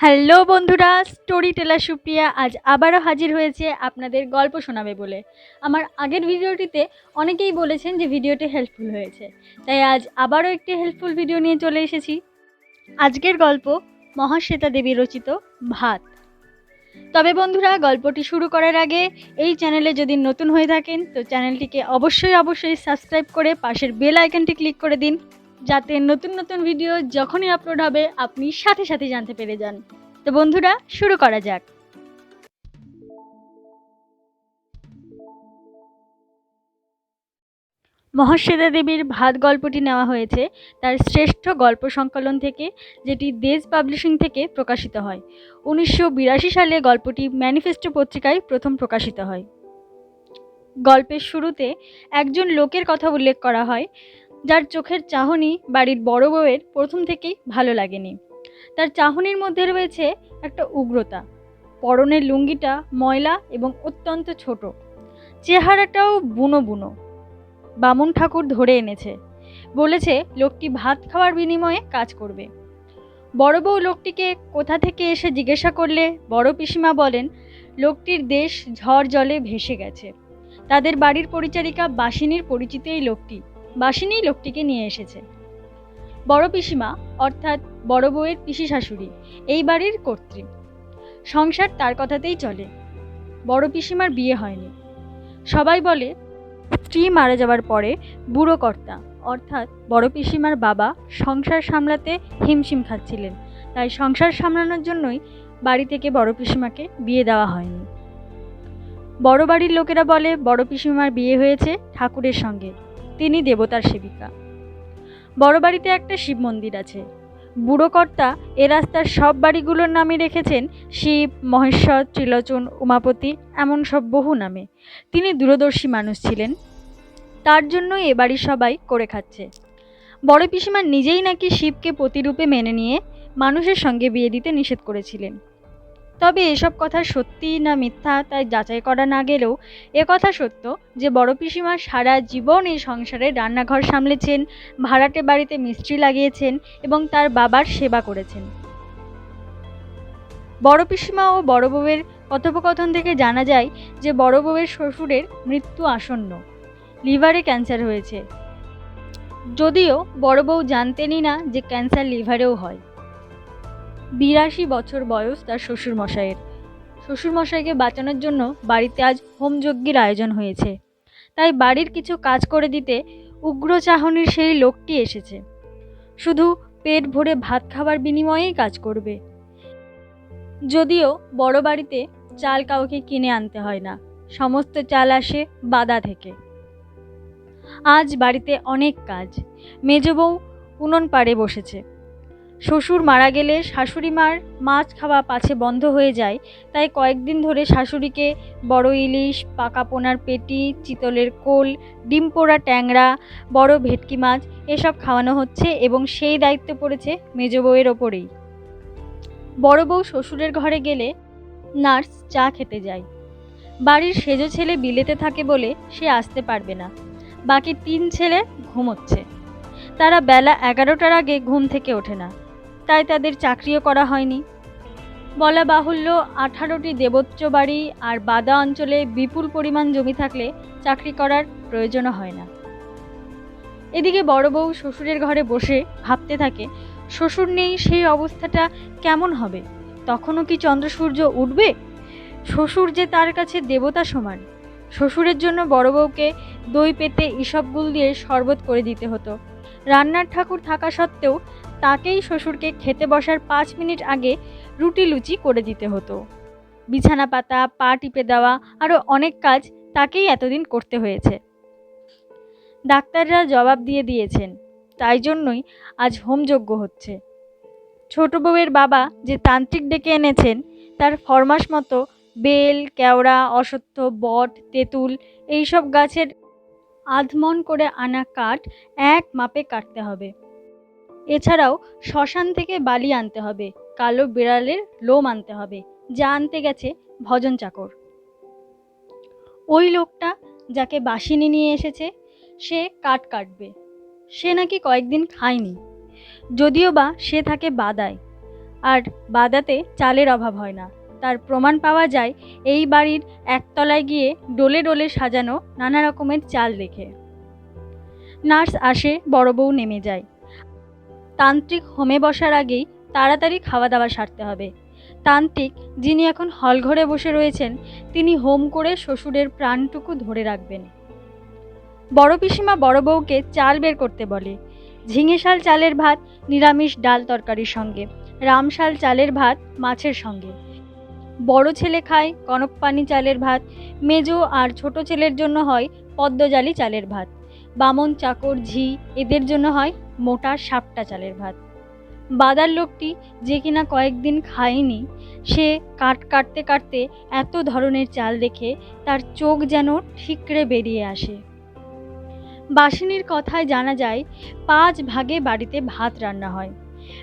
Hello বন্ধুরা, story teller Supriya আজ আবারও হাজির হয়েছে আপনাদের গল্প শোনাবে বলে। আমার আগের ভিডিওটিতে অনেকেই বলেছেন যে ভিডিওটি হেল্পফুল হয়েছে। তাই আজ আবারও একটি হেল্পফুল ভিডিও নিয়ে চলে এসেছি। আজকের গল্প মহাশ্বেতা দেবী রচিত ভাত। তবে বন্ধুরা, গল্পটি শুরু করার আগে এই চ্যানেলে যদি নতুন হয়ে থাকেন, তো চ্যানেলটিকে অবশ্যই অবশ্যই সাবস্ক্রাইব করে পাশের বেল আইকনটি ক্লিক করে দিন। যাতে নতুন নতুন ভিডিও যখনই আপলোড হবে, আপনি সাথে সাথে জানতে পেরে যান। তো বন্ধুরা, শুরু করা যাক। মহাশ্বেতা দেবীর ভাত গল্পটি নেওয়া হয়েছে তার শ্রেষ্ঠ গল্প সংকলন থেকে, যেটি দেশ পাবলিশিং থেকে প্রকাশিত হয়। উনিশশো বিরাশি সালে গল্পটি ম্যানিফেস্টো পত্রিকায় প্রথম প্রকাশিত হয়। গল্পের শুরুতে একজন লোকের কথা উল্লেখ করা হয় যার চোখের চাহনি বাড়ির বড় বউয়ের প্রথম থেকেই ভালো লাগেনি। তার চাহনির মধ্যে রয়েছে একটা উগ্রতা। পরনের লুঙ্গিটা ময়লা এবং অত্যন্ত ছোট। চেহারাটাও বুনো বুনো। বামুন ঠাকুর ধরে এনেছে। বলেছে, লোকটি ভাত খাওয়ার বিনিময়ে কাজ করবে। বড় বউ লোকটিকে কোথা থেকে এসে জিজ্ঞাসা করলে, বড় পিসিমা বলেন, লোকটির দেশ ঝড় জলে ভেসে গেছে। তাদের বাড়ির পরিচারিকা বাসিনীর পরিচিত এই লোকটি। বাসিনী লোকটিকে নিয়ে এসেছে। বড় পিসিমা, অর্থাৎ বড় বউয়ের পিসি শাশুড়ি, এই বাড়ির কর্ত্রী। সংসার তার কথাতেই চলে। বড় পিসিমার বিয়ে হয়নি। সবাই বলে, স্ত্রী মারা যাওয়ার পরে বুড়ো কর্তা, অর্থাৎ বড় পিসিমার বাবা সংসার সামলাতে হিমশিম খাচ্ছিলেন। তাই সংসার সামলানোর জন্যই বাড়ি থেকে বড় পিসিমাকে বিয়ে দেওয়া হয়নি। বড় বাড়ির লোকেরা বলে, বড় পিসিমার বিয়ে হয়েছে ঠাকুরের সঙ্গে। তিনি দেবতার সেবিকা। বড় বাড়িতে একটা শিব মন্দির আছে। বুড়ো কর্তা এ রাস্তার সব বাড়িগুলোর নামই রেখেছেন শিব, মহেশ্বর, ত্রিলোচন, উমাপতি, এমন সব বহু নামে। তিনি দূরদর্শী মানুষ ছিলেন। তার জন্য এ বাড়ির সবাই করে খাচ্ছে। বড় পিসিমা নিজেই নাকি শিবকে প্রতিরূপে মেনে নিয়ে মানুষের সঙ্গে বিয়ে দিতে নিষেধ করেছিলেন। তবে এসব কথা সত্যি না মিথ্যা তাই যাচাই করা না গেলেও এ কথা সত্য যে বড় পিসিমা সারা জীবন এই সংসারে রান্নাঘর সামলেছেন, ভাড়াটে বাড়িতে মিস্ত্রি লাগিয়েছেন এবং তার বাবার সেবা করেছেন। বড় পিসিমা ও বড় বউয়ের কথোপকথন থেকে জানা যায় যে বড় বউয়ের শ্বশুরের মৃত্যু আসন্ন। লিভারে ক্যান্সার হয়েছে। যদিও বড় বউ জানতেনই না যে ক্যান্সার লিভারেও হয়। বিরাশি বছর বয়স তার শ্বশুরমশাইয়ের। শ্বশুরমশাইকে বাঁচানোর জন্য বাড়িতে আজ হোমযজ্ঞের আয়োজন হয়েছে। তাই বাড়ির কিছু কাজ করে দিতে উগ্র চাহনির সেই লোকটি এসেছে। শুধু পেট ভরে ভাত খাবার বিনিময়েই কাজ করবে। যদিও বড় বাড়িতে চাল কাউকে কিনে আনতে হয় না, সমস্ত চাল আসে বাদা থেকে। আজ বাড়িতে অনেক কাজ। মেজ বউ উনুন পাড়ে বসেছে। শ্বশুর মারা গেলে শাশুড়ি মার মাছ খাওয়া পাছে বন্ধ হয়ে যায়, তাই কয়েকদিন ধরে শাশুড়িকে বড় ইলিশ, পাকা পোনার পেটি, চিতলের কোল, ডিম পোড়া ট্যাংরা, বড় ভেটকি মাছ এসব খাওয়ানো হচ্ছে এবং সেই দায়িত্ব পড়েছে মেজ বউয়ের ওপরেই। বড় বউ শ্বশুরের ঘরে গেলে নার্স চা খেতে যায়। বাড়ির সেজো ছেলে বিলেতে থাকে বলে সে আসতে পারবে না। বাকি তিন ছেলে ঘুমোচ্ছে। তারা বেলা এগারোটার আগে ঘুম থেকে ওঠে না। তাই তাদের চাকরিও করা হয়নি। বলা বাহুল্য, আঠারোটি দেবোচ্চ বাড়ি আর বাদা অঞ্চলে বিপুল পরিমাণ জমি থাকলে চাকরি করার প্রয়োজনও হয় না। এদিকে বড় বউ শ্বশুরের ঘরে বসে ভাবতে থাকে, শ্বশুর নেই, সেই অবস্থাটা কেমন হবে? তখনও কি চন্দ্র সূর্য উঠবে? শ্বশুর যে তার কাছে দেবতা সমান। শ্বশুরের জন্য বড় বউকে দই পেতে ইসবগুল দিয়ে শরবত করে দিতে হতো। রান্নার ঠাকুর থাকা সত্ত্বেও তাকেই শ্বশুরকে খেতে বসার পাঁচ মিনিট আগে রুটি লুচি করে দিতে হতো। বিছানা পাতা, পা টিপে দেওয়া আরও অনেক কাজ তাকেই এতদিন করতে হয়েছে। ডাক্তাররা জবাব দিয়ে দিয়েছেন, তাই জন্যই আজ হোমযজ্ঞ হচ্ছে। ছোট বউয়ের বাবা যে তান্ত্রিক ডেকে এনেছেন, তার ফরমাস মতো বেল, কেওড়া, অসত্য, বট, তেঁতুল এইসব গাছের আধমন করে আনা কাঠ এক মাপে কাটতে হবে। এছাড়াও শ্মশান থেকে বালি আনতে হবে, কালো বিড়ালের লোম আনতে হবে, যা আনতে গেছে ভজন চাকর। ওই লোকটা যাকে বাসিনী নিয়ে এসেছে, সে কাঠ কাটবে। সে নাকি কয়েকদিন খায়নি। যদিও বা সে থাকে বাদায়, আর বাদাতে চালের অভাব হয় না। তার প্রমাণ পাওয়া যায় এই বাড়ির একতলায় গিয়ে ডোলে ডোলে সাজানো নানা রকমের চাল দেখে। নার্স আসে বড় বউ নেমে যায়। তান্ত্রিক হোমে বসার আগেই তাড়াতাড়ি খাওয়া দাওয়া সারতে হবে। তান্ত্রিক, যিনি এখন হলঘরে বসে রয়েছেন, তিনি হোম করে শ্বশুরের প্রাণটুকু ধরে রাখবেন। বড় পিসিমা বড় বউকে চাল বের করতে বলে ঝিঙেশাল চালের ভাত, নিরামিষ ডাল তরকারির সঙ্গে রামশাল চালের ভাত, মাছের সঙ্গে। বড় ছেলে খায় কনকপানি চালের ভাত, মেজো আর ছোট ছেলের জন্য হয় পদ্মজালি চালের ভাত। বামন, চাকর, ঝি, এদের জন্য হয় মোটা সাপটা চালের ভাত। বাদার লোকটি যে কিনা কয়েকদিন খায়নি, সে কাট কাটতে কাটতে এত ধরনের চাল দেখে তার চোখ যেন ঠিকরে বেরিয়ে আসে। বাসিনীর কথায় জানা যায়, পাঁচ ভাগে বাড়িতে ভাত রান্না হয়।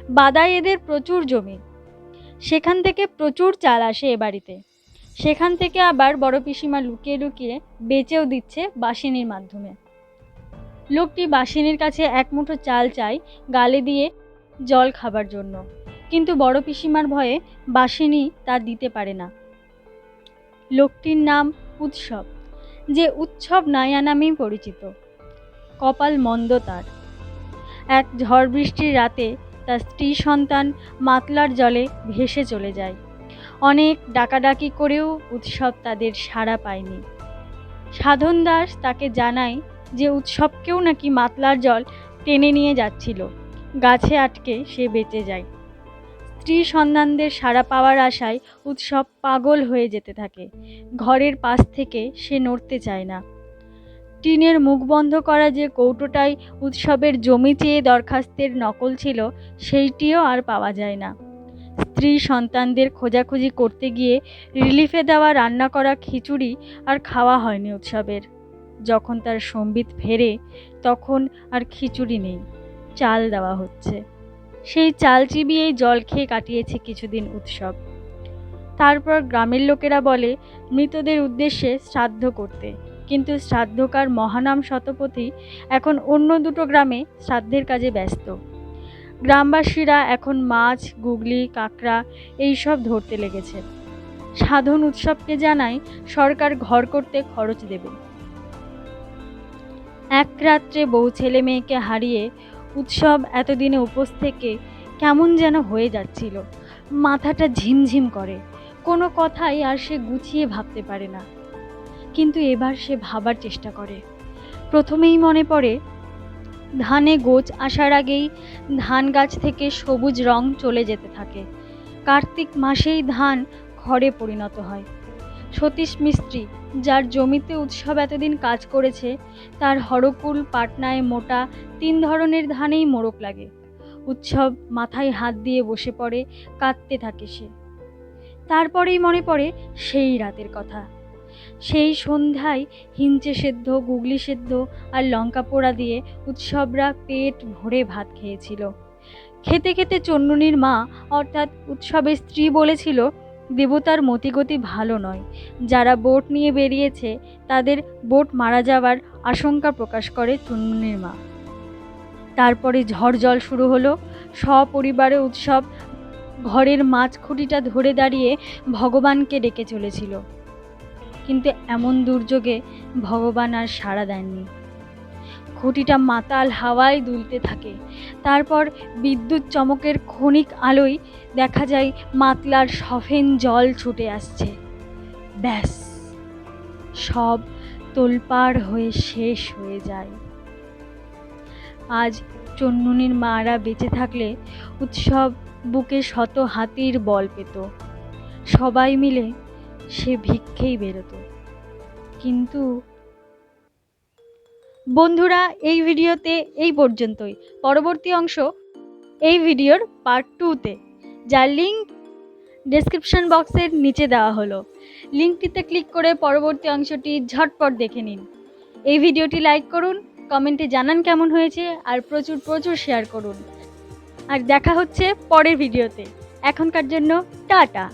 বাদায় এদের প্রচুর জমি। সেখান থেকে প্রচুর চাল আসে এ বাড়িতে। সেখান থেকে আবার বড় পিসিমা লুকিয়ে লুকিয়ে বেচেও দিচ্ছে বাসিনীর মাধ্যমে। লোকটি বাসিনীর কাছে এক মুঠো চাল চায় গালে দিয়ে জল খাবার জন্য। কিন্তু বড় পিসিমার ভয়ে বাসিনী তা দিতে পারে না। লোকটির নাম উৎসব, যে উৎসব নায়া নামেই পরিচিত। কপাল মন্দ তার। এক ঝড় বৃষ্টির রাতে তার স্ত্রী সন্তান মাতলার জলে ভেসে চলে যায়। অনেক ডাকাডাকি করেও উৎসব তাদের সাড়া পায়নি। সাধন দাস তাকে জানায় যে উৎসবকেও নাকি মাতলার জল টেনে নিয়ে যাচ্ছিল। গাছে আটকে সে বেঁচে যায়। স্ত্রী সন্তানদের সাড়া পাওয়ার আশায় উৎসব পাগল হয়ে যেতে থাকে। ঘরের পাশ থেকে সে নড়তে চায় না। টিনের মুখ বন্ধ করা যে কৌটোটায় উৎসবের জমি চেয়ে দরখাস্তের নকল ছিল, সেইটিও আর পাওয়া যায় না। স্ত্রী সন্তানদের খোঁজাখুঁজি করতে গিয়ে রিলিফে দেওয়া রান্না করা খিচুড়ি আর খাওয়া হয়নি উৎসবের। যখন তার সম্বিত ফেরে, তখন আর খিচুড়ি নেই, চাল দেওয়া হচ্ছে। সেই চাল চিবিয়েই জল খেয়ে কাটিয়েছে কিছুদিন উৎসব। তারপর গ্রামের লোকেরা বলে, মৃতদের উদ্দেশ্যে শ্রাদ্ধ করতে। কিন্তু শ্রাদ্ধকার মহানাম শতপথী এখন অন্য দুটো গ্রামে শ্রাদ্ধের কাজে ব্যস্ত। গ্রামবাসীরা এখন মাছ, গুগলি, কাঁকড়া এইসব ধরতে লেগেছে। সাধন উৎসবকে জানায় সরকার ঘর করতে খরচ দেবে। এক রাত্রে বউ ছেলে মেয়েকে হারিয়ে উৎসব এতদিনে উপোস থেকে কেমন যেন হয়ে যাচ্ছিল। মাথাটা ঝিমঝিম করে। কোনো কথাই আর সে গুছিয়ে ভাবতে পারে না। কিন্তু এবার সে ভাবার চেষ্টা করে। প্রথমেই মনে পড়ে, ধানে গোছ আসার আগেই ধান গাছ থেকে সবুজ রং চলে যেতে থাকে। কার্তিক মাসেই ধান খড়ে পরিণত হয়। সতীশ মিস্ত্রি, যার জমিতে উৎসব এতদিন কাজ করেছে, তার হরকুল, পাটনায় মোটা, তিন ধরনের ধানেই মোড়ক লাগে। উৎসব মাথায় হাত দিয়ে বসে পড়ে, কাঁদতে থাকে সে। তারপরেই মনে পড়ে সেই রাতের কথা। সেই সন্ধ্যায় হিঞ্চে সেদ্ধ, গুগলি সেদ্ধ আর লঙ্কা পোড়া দিয়ে উৎসবরা পেট ভরে ভাত খেয়েছিল। খেতে খেতে চন্নুনির মা অর্থাৎ উৎসবের স্ত্রী বলেছিল দেবতার মতিগতি ভালো নয়। যারা বোট নিয়ে বেরিয়েছে, তাদের বোট মারা যাওয়ার আশঙ্কা প্রকাশ করে চুন্নুনির মা। তারপরে ঝড় জল শুরু হলো। সপরিবারে উৎসব ঘরের মাছ খুঁটিটা ধরে দাঁড়িয়ে ভগবানকে ডেকে চলেছিল। কিন্তু এমন দুর্যোগে ভগবান আর সাড়া দেননি। খুঁটিটা মাতাল হাওয়ায় দুলতে থাকে। তারপর বিদ্যুৎ চমকের ক্ষণিক আলোয় দেখা যায় মাতলার সফেন জল ছুটে আসছে। ব্যাস, সব তোলপাড় হয়ে শেষ হয়ে যায়। আজ চন্নুনির মারা বেঁচে থাকলে উৎসব বুকে শত হাতির বল পেত। সবাই মিলে সে ভিক্ষেই বেরোতো। কিন্তু বন্ধুরা, এই ভিডিওতে এই পর্যন্তই। পরবর্তী অংশ এই ভিডিওর পার্ট টুতে যার লিঙ্ক ডেসক্রিপশন বক্সের নিচে দেওয়া হলো। লিঙ্কটিতে ক্লিক করে পরবর্তী অংশটি ঝটপট দেখে নিন। এই ভিডিওটি লাইক করুন কমেন্টে জানান কেমন হয়েছে, আর প্রচুর প্রচুর শেয়ার করুন। আর দেখা হচ্ছে পরের ভিডিওতে। এখনকার জন্য টাটা।